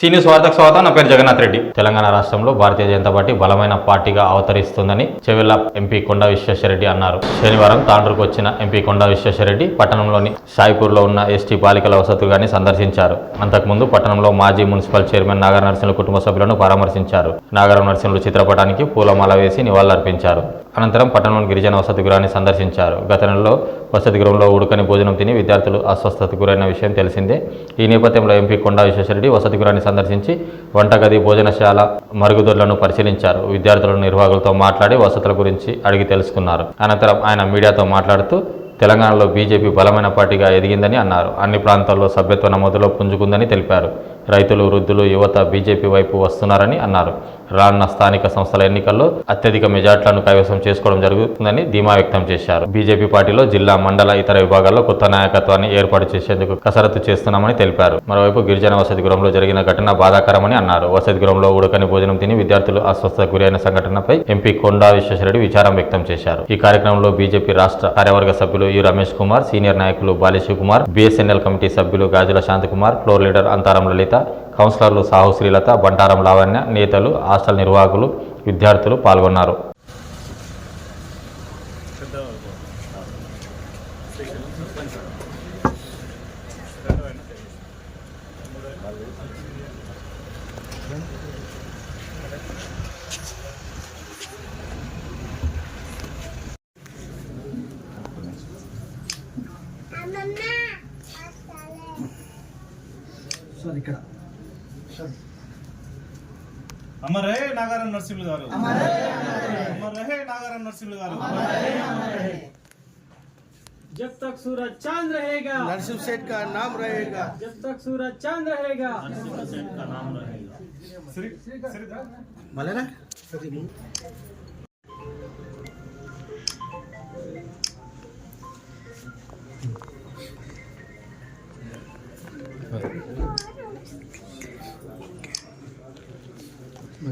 Senior స్వాగత స్వాగతం. నా పేరు జగన్నాథ్ రెడ్డి. తెలంగాణ రాష్ట్రంలో భారతీయ జనతా పార్టీ బలమైన పార్టీగా అవతరిస్తుందని చెవిల ఎంపీ కొండా విశ్వేశ్వరరెడ్డి అన్నారు. శనివారం తాండ్రుకు వచ్చిన ఎంపీ కొండా విశ్వేశ్వరరెడ్డి పట్టణంలోని సాయిపూర్లో ఉన్న ఎస్టీ బాలికల వసతుగాని సందర్శించారు. అంతకుముందు పట్టణంలో మాజీ మున్సిపల్ చైర్మన్ నాగర నరసింహుల కుటుంబ సభ్యులను పరామర్శించారు. నాగరం నరసింహులు చిత్రపటానికి పూలమాల వేసి నివాళులర్పించారు. అనంతరం పట్టణంలోని గిరిజన వసతి గృహాన్ని సందర్శించారు. గత నెలలో వసతి గృహంలో ఉడకని భోజనం తిని విద్యార్థులు అస్వస్థతకు గురైన విషయం తెలిసిందే. ఈ నేపథ్యంలో ఎంపీ కొండా విశ్వేశ్వరరెడ్డి వసతి గృహాన్ని సందర్శించి వంటగది భోజనశాల మరుగుదొడ్లను పరిశీలించారు. విద్యార్థుల నిర్వాహకులతో మాట్లాడి వసతుల గురించి అడిగి తెలుసుకున్నారు. అనంతరం ఆయన మీడియాతో మాట్లాడుతూ తెలంగాణలో బీజేపీ బలమైన పార్టీగా ఎదిగిందని అన్నారు. అన్ని ప్రాంతాల్లో సభ్యత్వ నమోదులో పుంజుకుందని తెలిపారు. రైతులు వృద్ధులు యువత బీజేపీ వైపు వస్తున్నారని అన్నారు. రానున్న స్థానిక సంస్థల ఎన్నికల్లో అత్యధిక మెజార్టీలను కైవసం చేసుకోవడం జరుగుతుందని ధీమా వ్యక్తం చేశారు. బీజేపీ పార్టీలో జిల్లా మండల ఇతర విభాగాల్లో కొత్త నాయకత్వాన్ని ఏర్పాటు చేసేందుకు కసరత్తు చేస్తున్నామని తెలిపారు. మరోవైపు గిరిజన వసతి గృహంలో జరిగిన ఘటన బాధాకరమని అన్నారు. వసతి గృహంలో ఉడకని భోజనం తిని విద్యార్థులు అస్వస్థతకు గురైన సంఘటనపై ఎంపీ కొండా విశ్వేశ్వరరెడ్డి విచారం వ్యక్తం చేశారు. ఈ కార్యక్రమంలో బీజేపీ రాష్ట్ర కార్యవర్గ సభ్యులు ఈ రమేష్ కుమార్ సీనియర్ నాయకులు బాలి కుమార్ బీఎస్ఎన్ఎల్ కమిటీ సభ్యులు గాజుల శాంతకుమార్ ఫ్లోర్ లీడర్ అంతారం లలిత కౌన్సిలర్లు సాహు శ్రీలత బంటారం లావణ్య నేతలు హాస్టల్ నిర్వాహకులు విద్యార్థులు పాల్గొన్నారు. అమర్ రహే నాగారం నరసింహులు గారు అమర్ రహే నాగారం నరసింహులు గారు जब तक सूरज चांद रहेगा नरसिंह सेठ का नाम रहेगा जब तक सूरज चांद रहेगा శ్రీ శ్రీ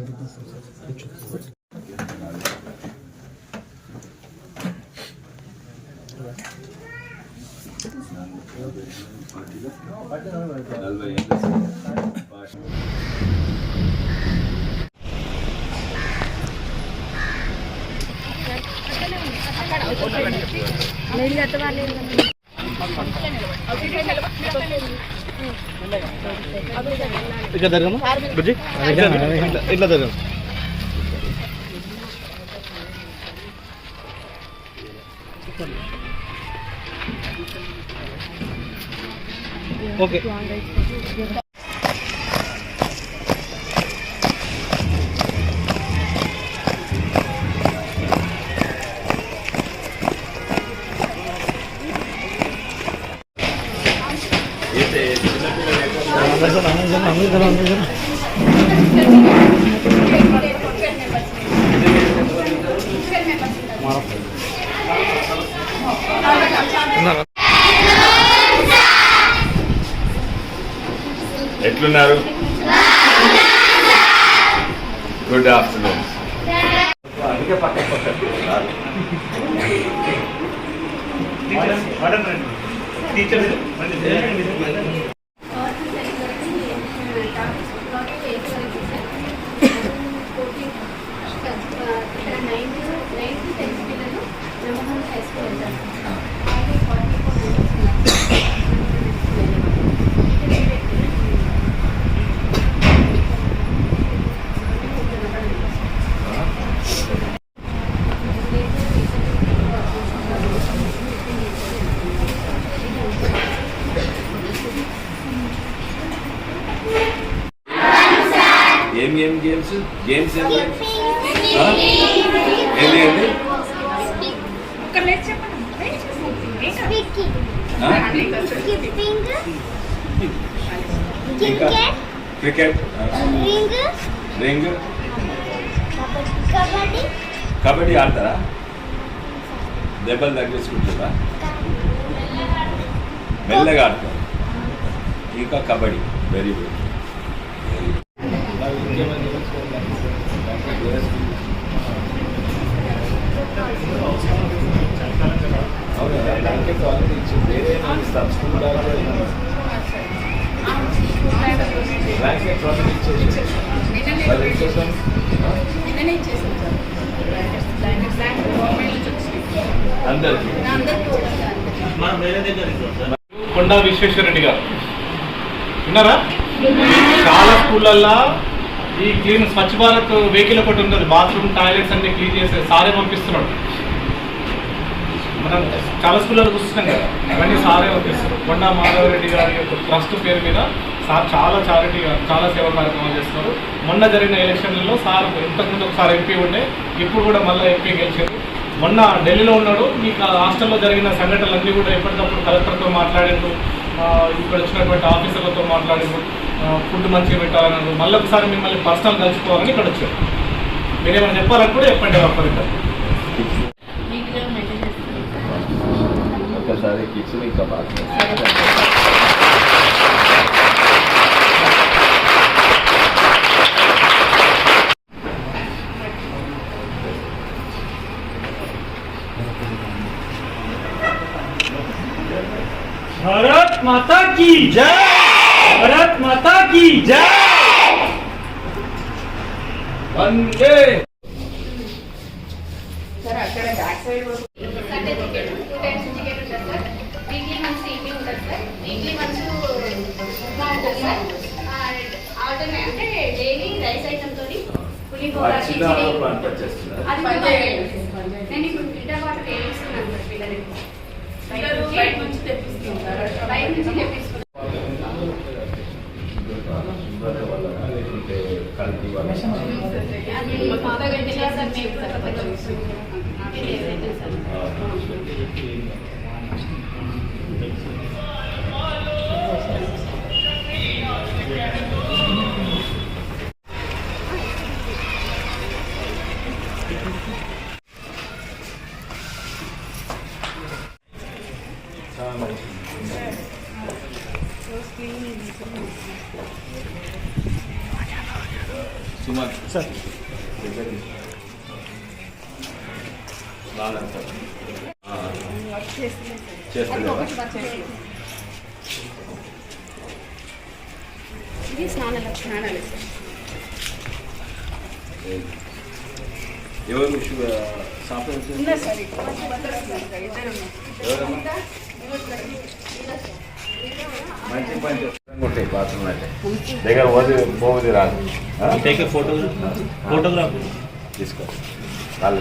మళ్ళా ఇట్లా జరగమ్మా బుజ్జి ఇట్లా ఇట్లా జరగం ఓకే ఎట్లున్నారు? గుడ్ ఆఫ్టర్నూన్ టీచర్ ఏం ఏం గేమ్స్ గేమ్స్ ఏం ఇంకా క్రికెట్. రింగ్. కబడ్డీ. కబడ్డీ ఆడతారా? దెబ్బలు తగ్గించుకుంటారా మెల్లగా ఆడతారు. ఇంకా కబడ్డీ. వెరీ గుడ్ వేరే సబ్స్క్రైబ్ ర్యాంక్ ప్రాసెస్ ఇచ్చేసి వాళ్ళు ఇచ్చేసాం నిన్ననే ఇచ్చేసాం సార్. బ్లాంకెట్స్ బ్లాంకెట్స్ గవర్నమెంట్ నుంచి వచ్చినాయి అందరికీ నా అందరికీ వచ్చాయి కొండా విశ్వేశ్వరరెడ్డి గారు. విన్నారా? చాలా స్కూళ్ళల్లో ఈ క్లీన్ స్వచ్ఛ భారత్ వెహికల్ ఒకటి ఉంటుంది. బాత్రూమ్ టాయిలెట్స్ అన్ని క్లీన్ చేసే సారే పంపిస్తున్నాడు. మనం చాలా స్కూళ్ళలో చూస్తున్నాం కదా. ఇవన్నీ సారే పంపిస్తారు కొండా మాధవరెడ్డి గారి యొక్క ట్రస్ట్ పేరు మీద సార్ చాలా చారిటీ చాలా సేవా కార్యక్రమాలు చేస్తారు మొన్న జరిగిన ఎలక్షన్లలో సార్ ఇంతకుముందు ఒకసారి ఎంపీ ఉండే ఇప్పుడు కూడా మళ్ళీ ఎంపీ గెలిచారు. మొన్న ఢిల్లీలో ఉన్నాడు. మీకు హాస్టల్లో జరిగిన సంఘటనలన్నీ కూడా ఎప్పటికప్పుడు కలెక్టర్తో మాట్లాడిండు ఇక్కడ వచ్చినటువంటి ఆఫీసర్లతో మాట్లాడిండు ఫుడ్ మంచిగా పెట్టాలన్నారు. మళ్ళీ ఒకసారి మిమ్మల్ని పర్సనల్ కలుసుకోవాలని ఇక్కడ వచ్చారు. మీరేమైనా చెప్పాలని కూడా చెప్పండి ఒక్కరికి सारे खींचने का बात है। भारत माता की जय। भारत माता की जय। वंदे। నేను ఇప్పుడు ఫిల్టర్ వాటర్ వేయిస్తున్నాను సార్ పిల్లలకి బయట నుంచి తెప్పిస్తున్నాను సార్ బయట నుంచి తెప్పిస్తున్నాను లేకుంటే సార్? ఇద్దరు ఉన్నారు ఎవరమ్మా? మంచి చేస్తాం ఉంటాయి బాత్రూమ్ అంటే దగ్గర పోది రాదు. టేక్ ఫోటో ఫోటోగ్రాఫ్ తీసుకో. వాళ్ళు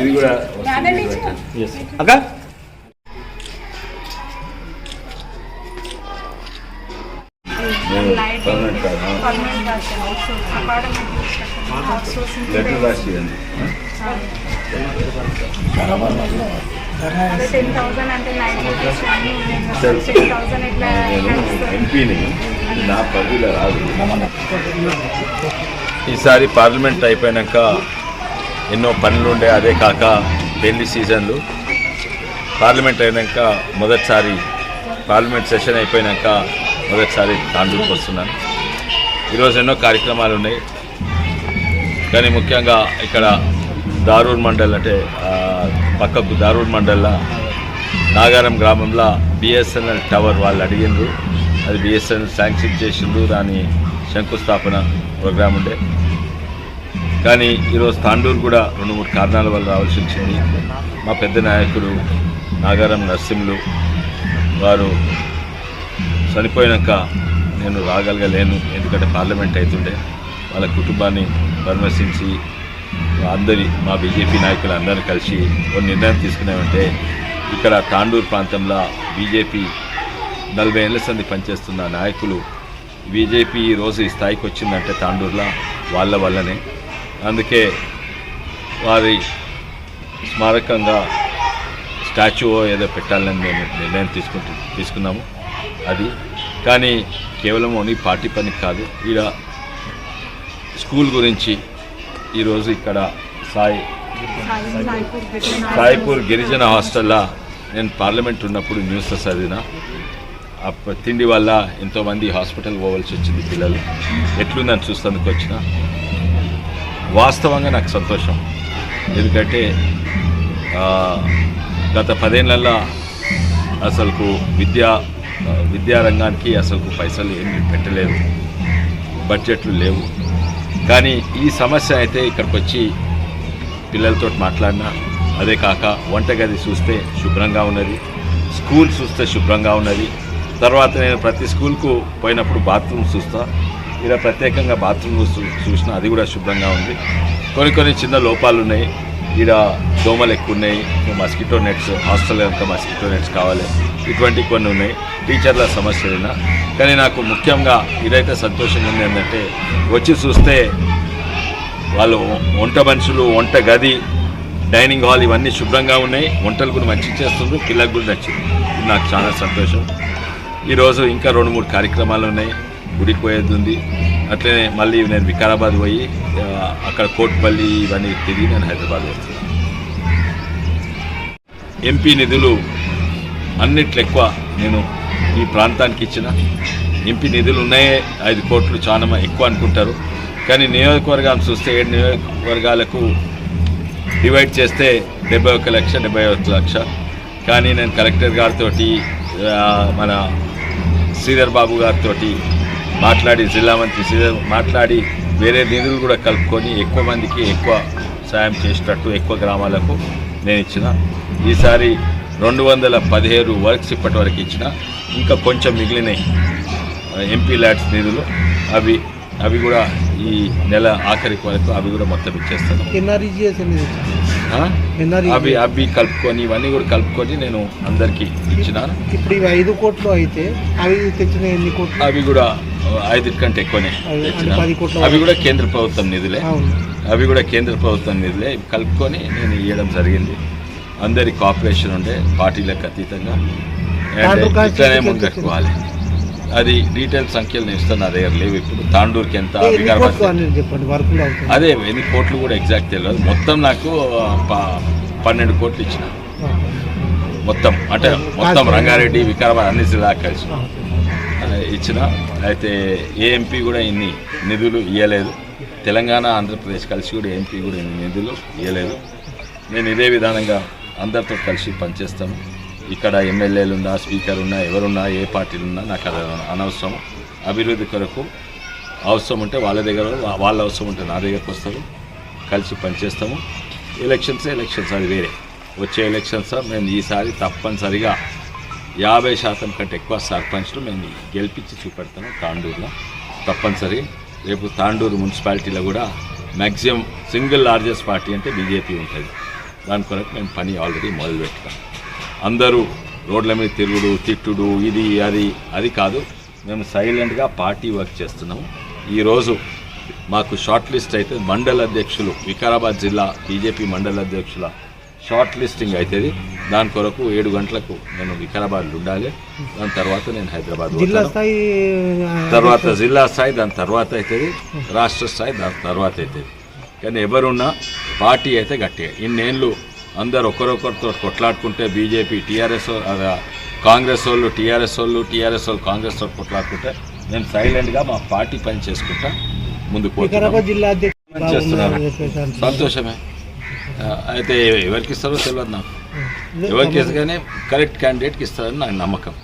ఇది కూడా. అక్క? ఎంపీని నా రాదు ఈసారి పార్లమెంట్ అయిపోయాక ఎన్నో పనులుండే అదే కాక పెళ్ళి సీజన్లు. పార్లమెంట్ అయినాక మొదటిసారి పార్లమెంట్ సెషన్ అయిపోయాక మొదటిసారి తాండూరుకు వస్తున్నాను. ఈరోజు ఎన్నో కార్యక్రమాలు ఉన్నాయి. కానీ ముఖ్యంగా ఇక్కడ దారూర్ మండల్ అంటే పక్కకు దారూర్ మండల్లో నాగారం గ్రామంలో బిఎస్ఎన్ఎల్ టవర్ వాళ్ళు అడిగిండ్రు. అది బిఎస్ఎన్ఎల్ శాంక్షన్ చేసిండ్రు. దాని శంకుస్థాపన ప్రోగ్రాం ఉండే. కానీ ఈరోజు తాండూరు కూడా రెండు మూడు కారణాల వల్ల రావాల్సి వచ్చింది. మా పెద్ద నాయకుడు నాగారం నరసింహులు వారు చనిపోయాక నేను రాగలగలేను ఎందుకంటే పార్లమెంట్ అవుతుండే వాళ్ళ కుటుంబాన్ని పరామర్శించి అందరి మా బీజేపీ నాయకులు అందరూ కలిసి ఒక నిర్ణయం తీసుకున్నామంటే ఇక్కడ తాండూరు ప్రాంతంలో బీజేపీ నలభై ఏళ్ళ సంది పనిచేస్తున్న నాయకులు బీజేపీ ఈరోజు ఈ స్థాయికి వచ్చిందంటే తాండూరులో వాళ్ళ వల్లనే. అందుకే వారి స్మారకంగా స్టాచ్యూ ఏదో పెట్టాలని మేము నిర్ణయం తీసుకుంటు తీసుకున్నాము. అది కానీ కేవలం ఓన్లీ పార్టీ పని కాదు. ఈడ స్కూల్ గురించి ఈరోజు ఇక్కడ సాయి సాయిపూర్ గిరిజన హాస్టల్లో నేను పార్లమెంట్ ఉన్నప్పుడు న్యూస్లో చదివిన. ఆ తిండి వల్ల ఎంతోమంది హాస్పిటల్ పోవాల్సి వచ్చింది పిల్లలు. ఎట్లుందని చూస్తానికి వచ్చిన. వాస్తవంగా నాకు సంతోషం. ఎందుకంటే గత పదేళ్ళల్లో అసలుకు విద్యా విద్యారంగానికి అసలుకు పైసలు ఏమి పెట్టలేదు. బడ్జెట్లు లేవు. కానీ ఈ సమస్య అయితే ఇక్కడికి వచ్చి పిల్లలతో మాట్లాడినా అదే కాక వంటగది చూస్తే శుభ్రంగా ఉన్నది స్కూల్ చూస్తే శుభ్రంగా ఉన్నది. తర్వాత నేను ప్రతి స్కూల్కు పోయినప్పుడు బాత్రూమ్ చూస్తా ఇలా ప్రత్యేకంగా బాత్రూమ్ చూసినా అది కూడా శుభ్రంగా ఉంది. కొన్ని కొన్ని చిన్న లోపాలు ఉన్నాయి ఈడ దోమలు ఎక్కువ ఉన్నాయి మస్కిటో నెట్స్ హాస్టల్ అంతా మస్కిటో నెట్స్ కావాలి. ఇటువంటి కొన్ని ఉన్నాయి. టీచర్ల సమస్యలైనా కానీ నాకు ముఖ్యంగా ఇదైతే సంతోషంగా ఉంది ఏంటంటే వచ్చి చూస్తే వాళ్ళు వంట మనుషులు వంట గది డైనింగ్ హాల్ ఇవన్నీ శుభ్రంగా ఉన్నాయి. వంటలు కూడా మంచి చేస్తుండ్రు. పిల్లలకు కూడా నచ్చింది. నాకు చాలా సంతోషం. ఈరోజు ఇంకా రెండు మూడు కార్యక్రమాలు ఉన్నాయి. గుడికి పోయేది ఉంది. అట్లనే మళ్ళీ నేను వికారాబాద్ పోయి అక్కడ కోట్పల్లి ఇవన్నీ తిరిగి నేను హైదరాబాద్ వస్తున్నాను ఎంపీ నిధులు అన్నిట్లో ఎక్కువ నేను ఈ ప్రాంతానికి ఇచ్చిన. ఎంపీ నిధులు ఉన్నాయే ఐదు కోట్లు చాలా ఎక్కువ అనుకుంటారు. కానీ నియోజకవర్గాలు చూస్తే ఏడు నియోజకవర్గాలకు డివైడ్ చేస్తే డెబ్బై ఒక లక్ష డెబ్బై ఒక లక్ష. కానీ నేను కలెక్టర్ గారితో మన శ్రీధర్ బాబు గారితో మాట్లాడి జిల్లా మంత్రి మాట్లాడి వేరే నిధులు కూడా కలుపుకొని ఎక్కువ మందికి ఎక్కువ సాయం చేసేటట్టు ఎక్కువ గ్రామాలకు నేను ఇచ్చిన. ఈసారి రెండు వందల పదిహేడు వర్క్స్ ఇప్పటి వరకు ఇచ్చిన. ఇంకా కొంచెం మిగిలినాయి ఎంపీ ల్యాడ్స్ నిధులు అవి అవి కూడా ఈ నెల ఆఖరికి వరకు అవి కూడా మొత్తం ఇచ్చేస్తాను. అవి అవి కలుపుకొని ఇవన్నీ కూడా కలుపుకొని నేను అందరికీ ఇచ్చిన ఇప్పుడు ఇవి ఐదు కోట్లు అయితే అవి తెచ్చిన ఎన్ని కోట్లు? అవి కూడా ఐదు కంటే ఎక్కువనే అవి తెచ్చిన. కూడా కేంద్ర ప్రభుత్వం నిధులే. అవి కూడా కేంద్ర ప్రభుత్వం నిధులే. కలుపుకొని నేను ఇవ్వడం జరిగింది. అందరి కోఆపరేషన్ ఉండే పార్టీలకు అతీతంగా. ఇట్లనే కాన్స్టిట్యూన్సీకి ముందుకు ఎంత పోవాలి. అది డీటెయిల్ సంఖ్యలు నేను ఇస్తాను నా దగ్గర లేవు ఇప్పుడు. తాండూరుకి ఎంత అదే ఎన్ని కోట్లు కూడా ఎగ్జాక్ట్ తెలియదు. మొత్తం నాకు పన్నెండు కోట్లు ఇచ్చిన. మొత్తం అంటే మొత్తం రంగారెడ్డి వికారాబాద్ అన్ని జిల్లా కలిసి. ఇచ్చిన అయితే ఏ ఎంపీ కూడా ఇన్ని నిధులు ఇవ్వలేదు తెలంగాణ ఆంధ్రప్రదేశ్ కలిసి కూడా ఎంపీ కూడా ఇన్ని నిధులు ఇవ్వలేదు నేను ఇదే విధానంగా అందరితో కలిసి పనిచేస్తాను. ఇక్కడ ఎమ్మెల్యేలు ఉన్నా స్పీకర్ ఉన్నా ఎవరున్నా ఏ పార్టీలు ఉన్నా నాకు అది అనవసరం. అభివృద్ధి కొరకు అవసరం ఉంటే వాళ్ళ దగ్గర వాళ్ళ అవసరం ఉంటే నా దగ్గరకు వస్తారు. కలిసి పనిచేస్తాము. ఎలక్షన్స్ ఎలక్షన్స్ అది వేరే. వచ్చే ఎలక్షన్స్ మేము ఈసారి తప్పనిసరిగా యాభై శాతం కంటే ఎక్కువ సర్పంచ్లు మేము గెలిపించి చూపెడతాము తాండూరులో. తప్పనిసరి. రేపు తాండూరు మున్సిపాలిటీలో కూడా మ్యాక్సిమం సింగిల్ లార్జెస్ట్ పార్టీ అంటే బీజేపీ ఉంటుంది. దాని కొరకు మేము పని ఆల్రెడీ మొదలుపెట్టాం అందరూ రోడ్ల మీద తిరుగుడు తిట్టుడు ఇది అది అది కాదు. మేము సైలెంట్గా పార్టీ వర్క్ చేస్తున్నాము. ఈరోజు మాకు షార్ట్ లిస్ట్ అయితే మండల అధ్యక్షులు వికారాబాద్ జిల్లా బీజేపీ మండల అధ్యక్షుల షార్ట్ లిస్టింగ్ అవుతుంది దాని కొరకు ఏడు గంటలకు నేను వికారాబాద్లో ఉండాలి. దాని తర్వాత నేను హైదరాబాద్ జిల్లా. స్థాయి తర్వాత జిల్లా స్థాయి దాని తర్వాత అవుతుంది రాష్ట్ర స్థాయి దాని తర్వాత అవుతుంది కానీ ఎవరున్నా పార్టీ అయితే గట్టిగా. ఇన్నేళ్ళు అందరు ఒకరొకరితో కొట్లాడుకుంటే బీజేపీ టీఆర్ఎస్ కాంగ్రెస్ వాళ్ళు టీఆర్ఎస్ వాళ్ళు టీఆర్ఎస్ వాళ్ళు కాంగ్రెస్ వాళ్ళు కొట్లాడుకుంటే మేము సైలెంట్గా మా పార్టీ పని చేసుకుంటా ముందుకు చేస్తున్నారు. సంతోషమే. అయితే ఎవరికి ఇస్తారో తెలియదు నాకు. ఎవరికి ఇస్తగానే కరెక్ట్ క్యాండిడేట్కి ఇస్తారని నాకు నమ్మకం?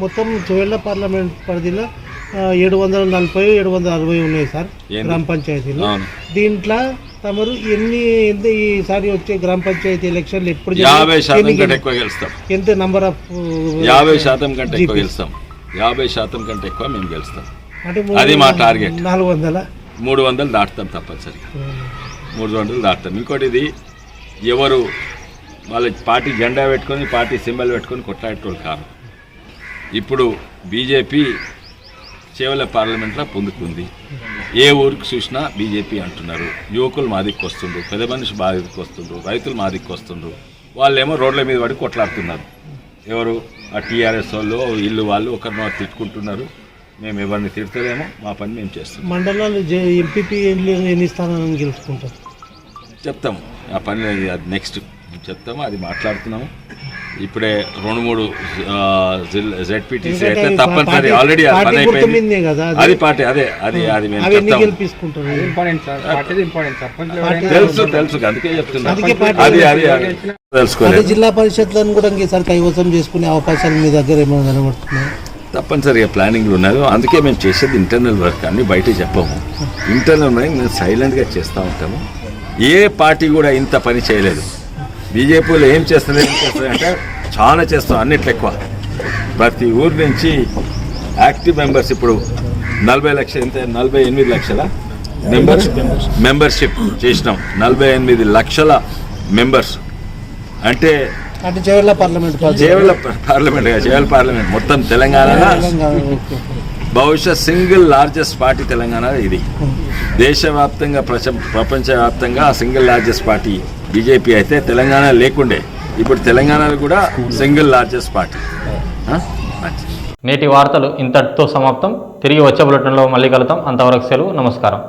మొత్తం చివరిలో పార్లమెంట్ పరిధిలో ఏడు వందల నలభై ఏడు వందల అరవై ఉన్నాయి సార్? గ్రామ పంచాయతీలు. దీంట్లో తమరు ఎన్ని ఎంత ఈసారి వచ్చే గ్రామ పంచాయతీ ఎలక్షన్లు ఎప్పుడు యాభై శాతం కంటే ఎక్కువ గెలుస్తాం. ఎంత నంబర్ ఆఫ్ యాభై శాతం కంటే ఎక్కువ. గెలుస్తాం. యాభై శాతం కంటే ఎక్కువ మేము గెలుస్తాం. అంటే అది మా టార్గెట్. నాలుగు వందల? మూడు వందలు దాటుతాం తప్పనిసరి మూడు వందలు దాటుతాం. ఇంకోటి ఇది ఎవరు వాళ్ళ పార్టీ జెండా పెట్టుకొని పార్టీ సింబల్ పెట్టుకొని కొట్లాడేటోళ్ళు కాదు. ఇప్పుడు బీజేపీ చేవల పార్లమెంట్లో పొందుకుంది. ఏ ఊరికి చూసినా బీజేపీ అంటున్నారు. యువకులు మా దిక్కు వస్తుండ్రు పెద్ద మనిషి మా దిక్కు వస్తుండ్రు రైతులు మా దిక్కు వస్తుండ్రు. వాళ్ళేమో రోడ్ల మీద పడి కొట్లాడుతున్నారు. ఎవరు? ఆ టీఆర్ఎస్ వాళ్ళు ఇల్లు వాళ్ళు ఒకరినో తిట్టుకుంటున్నారు. మేము ఎవరిని తిడతలేమో మా పని మేము చేస్తాం మండలాలు ఎంపీపీ ఎన్ని స్థానాలను గెలుచుకుంటారు? చెప్తాము. ఆ పని అది నెక్స్ట్ చెప్తాము అది మాట్లాడుతున్నాము. ఇప్పుడే రెండు మూడు జెడ్పీటీసీ అయితే తప్పనిసరి ఆల్రెడీ పని అయిపోయింది. అది? పార్టీ అదే అది అది మేము తెలుసు తెలుసు అందుకే చెప్తున్నా. అందుకే పార్టీ అది అది అది అదే తెలుసుకోలేదు. జిల్లా పరిషత్లను కూడా ఈసారి కైవసం చేసుకునే అవకాశాలు మీ దగ్గర ఏమైనా కనబడుతున్నాయి? తప్పనిసరిగా ప్లానింగ్లు ఉన్నారు అందుకే మేము చేసేది ఇంటర్నల్ వర్క్ అన్ని బయట చెప్పము. ఇంటర్నల్ వర్క్ మేము సైలెంట్గా చేస్తూ ఉంటాము. ఏ పార్టీ కూడా ఇంత పని చేయలేదు. బీజేపీలో ఏం చేస్తుంది ఏం చేస్తుంది అంటే చాలా చేస్తాం అన్నిట్లో ఎక్కువ ప్రతి ఊరు నుంచి యాక్టివ్ మెంబర్స్ ఇప్పుడు నలభై లక్షలు ఎంత? నలభై ఎనిమిది లక్షల మెంబర్స్? మెంబర్షిప్ చేసినాం. నలభై ఎనిమిది లక్షల మెంబర్స్. అంటే అంటే Chevella parliament. Chevella parliament Chevella parliament. మొత్తం తెలంగాణలో తెలంగాణ. బహుశా సింగిల్ లార్జెస్ట్ పార్టీ తెలంగాణ ఇది. దేశవ్యాప్తంగా ప్రచ ప్రపంచవ్యాప్తంగా సింగిల్ లార్జెస్ట్ పార్టీ బీజేపీ అయితే తెలంగాణ లేకుండే. ఇప్పుడు తెలంగాణలో కూడా సింగిల్ లార్జెస్ట్ పార్టీ. నేటి వార్తలు ఇంతటితో సమాప్తం. తిరిగి వచ్చే బులెటిన్లో మళ్ళీ కలుద్దాం. అంతవరకు సెలవు. నమస్కారం.